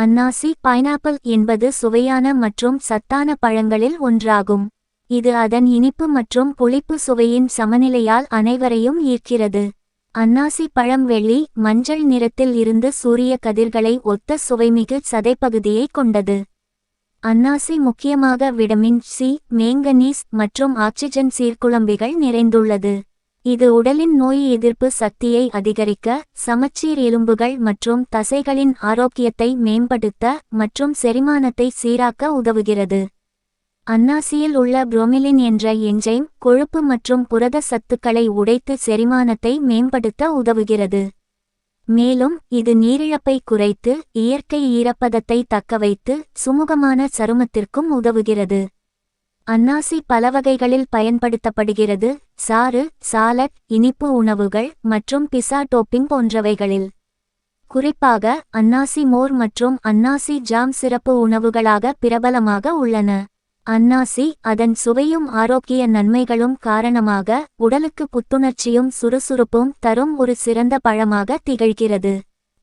அன்னாசி பைனாப்பிள் என்பது சுவையான மற்றும் சத்தான பழங்களில் ஒன்றாகும். இது அதன் இனிப்பு மற்றும் புளிப்பு சுவையின் சமநிலையால் அனைவரையும் ஈர்க்கிறது. அன்னாசி பழம் வெள்ளி மஞ்சள் நிறத்தில் இருந்து சூரிய கதிர்களை ஒத்த சுவைமிகு சதைப்பகுதியை கொண்டது. அன்னாசி முக்கியமாக விடமின் சி மேங்கனீஸ் மற்றும் ஆக்சிஜன் சீர்குழம்பிகள் நிறைந்துள்ளது. இது உடலின் நோய் எதிர்ப்பு சக்தியை அதிகரிக்க சமச்சீர் எலும்புகள் மற்றும் தசைகளின் ஆரோக்கியத்தை மேம்படுத்த மற்றும் செரிமானத்தை சீராக்க உதவுகிறது. அன்னாசியில் உள்ள புரோமிலின் என்ற என்ஜைம் கொழுப்பு மற்றும் புரத சத்துக்களை உடைத்து செரிமானத்தை மேம்படுத்த உதவுகிறது. மேலும் இது நீரிழப்பை குறைத்து இயற்கை ஈரப்பதத்தை தக்கவைத்து சுமூகமான சருமத்திற்கும் உதவுகிறது. அன்னாசி பல வகைகளில் பயன்படுத்தப்படுகிறது. சாறு சாலட் இனிப்பு உணவுகள் மற்றும் பிசா டோப்பிங் போன்றவைகளில். குறிப்பாக அன்னாசி மோர் மற்றும் அன்னாசி ஜாம் சிறப்பு உணவுகளாக பிரபலமாக உள்ளன. அன்னாசி அதன் சுவையும் ஆரோக்கிய நன்மைகளும் காரணமாக உடலுக்கு புத்துணர்ச்சியும் சுறுசுறுப்பும் தரும் ஒரு சிறந்த பழமாக திகழ்கிறது.